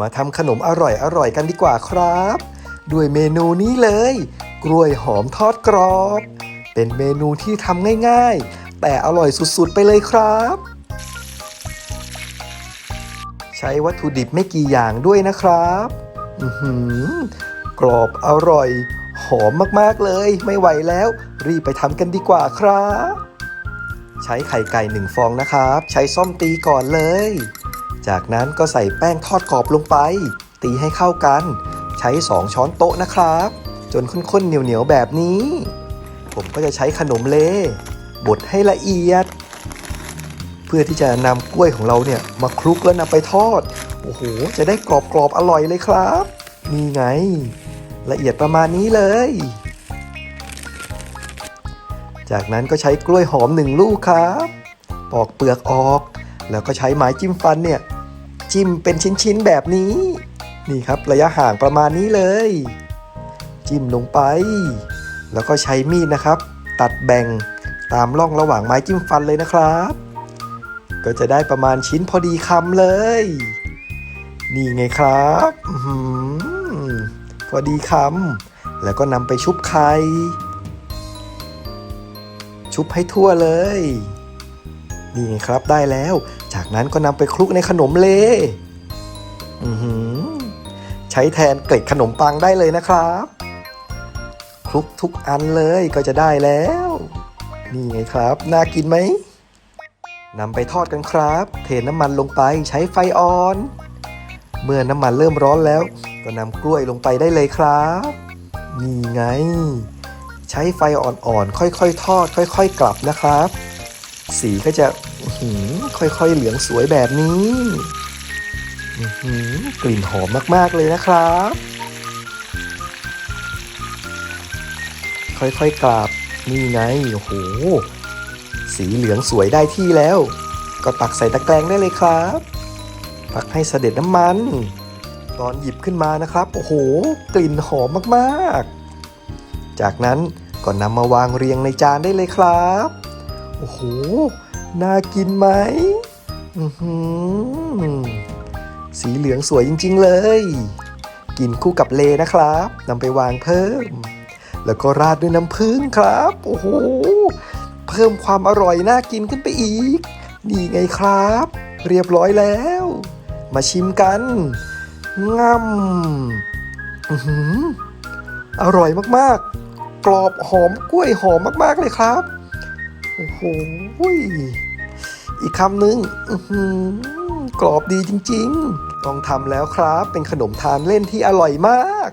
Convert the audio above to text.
มาทำขนมอร่อยอร่อยๆกันดีกว่าครับ ด้วยเมนูนี้เลย กล้วยหอมทอดกรอบ เป็นเมนูที่ทำง่ายๆ แต่อร่อยสุดๆไปเลยครับ ใช้วัตถุดิบไม่กี่อย่างด้วยนะครับอือหือกรอบอร่อย หอมมากๆเลย ไม่ไหวแล้ว รีบไปทำกันดีกว่าครับ ใช้ไข่ไก่หนึ่งฟองนะครับ ใช้ส้อมตีก่อนเลย จากนั้นก็ใส่แป้งทอดกรอบลงไป ตีให้เข้ากัน ใช้ 2 ช้อนโต๊ะนะครับ จนข้นๆเหนียวๆแบบนี้ ผมก็จะใช้ขนมเลบดให้ละเอียด เพื่อที่จะนำกล้วยของเราเนี่ยมาคลุกแล้วนำไปทอด โอ้โห จะได้กรอบๆอร่อยเลยครับนี่ไง ละเอียดประมาณนี้เลย จากนั้นก็ใช้กล้วยหอมหนึ่งลูกครับ ปอกเปลือกออก แล้วก็ใช้ไม้จิ้มฟันเนี่ย จิ้มเป็นชิ้นๆแบบนี้ นี่ครับระยะห่างประมาณนี้เลย จิ้มลงไป แล้วก็ใช้มีดนะครับ ตัดแบ่งตามร่องระหว่างไม้จิ้มฟันเลยนะครับ ก็จะได้ประมาณชิ้นพอดีคำเลย นี่ไงครับอพอดีคำแล้วก็นำไปชุบไข่ชุบให้ทั่วเลย นี่ไงครับได้แล้ว จากนั้นก็นำไปคลุกในขนมเลอือหือใช้แทนเกล็ดขนมปังได้เลยนะครับ คลุกทุกอันเลยก็จะได้แล้ว นี่ไงครับ น่ากินไหมนำไปทอดกันครับ เทน้ำมันลงไปใช้ไฟอ่อน เมื่อน้ำมันเริ่มร้อนแล้ว ก็นำกล้วยลงไปได้เลยครับ นี่ไง ใช้ไฟอ่อนๆค่อยๆ ทอด ค่อย ๆ กลับนะครับ สีก็จะหืค่อยๆเหลืองสวยแบบนี้กลิ่นหอมมากๆเลยนะครับ ค่อยๆกลับนี่ไงโอ้โหสีเหลืองสวยได้ที่แล้ว ก็ตักใส่ตะแกรงได้เลยครับตักให้เสด็จน้ำมัน ตอนหยิบขึ้นมานะครับ โอ้โห กลิ่นหอมมากๆ จากนั้นก็นำมาวางเรียงในจานได้เลยครับ อ้โห น่ากินไหมสีเหลืองสวยจริง ๆ เลย กินคู่กับเลนะครับนำไปวางเพิ่ม แล้วก็ราดด้วยน้ำผึ้งครับ โอ้โห เพิ่มความอร่อยน่ากินขึ้นไปอีก นี่ไงครับ เรียบร้อยแล้ว มาชิมกันง่ำออร่อยมากๆ กรอบหอมกล้วยหอมมากๆเลยครับ โอ้โหอีกคำหนึ่งกรอบดีจริง ๆ ต้องทำแล้วครับ เป็นขนมทานเล่นที่อร่อยมาก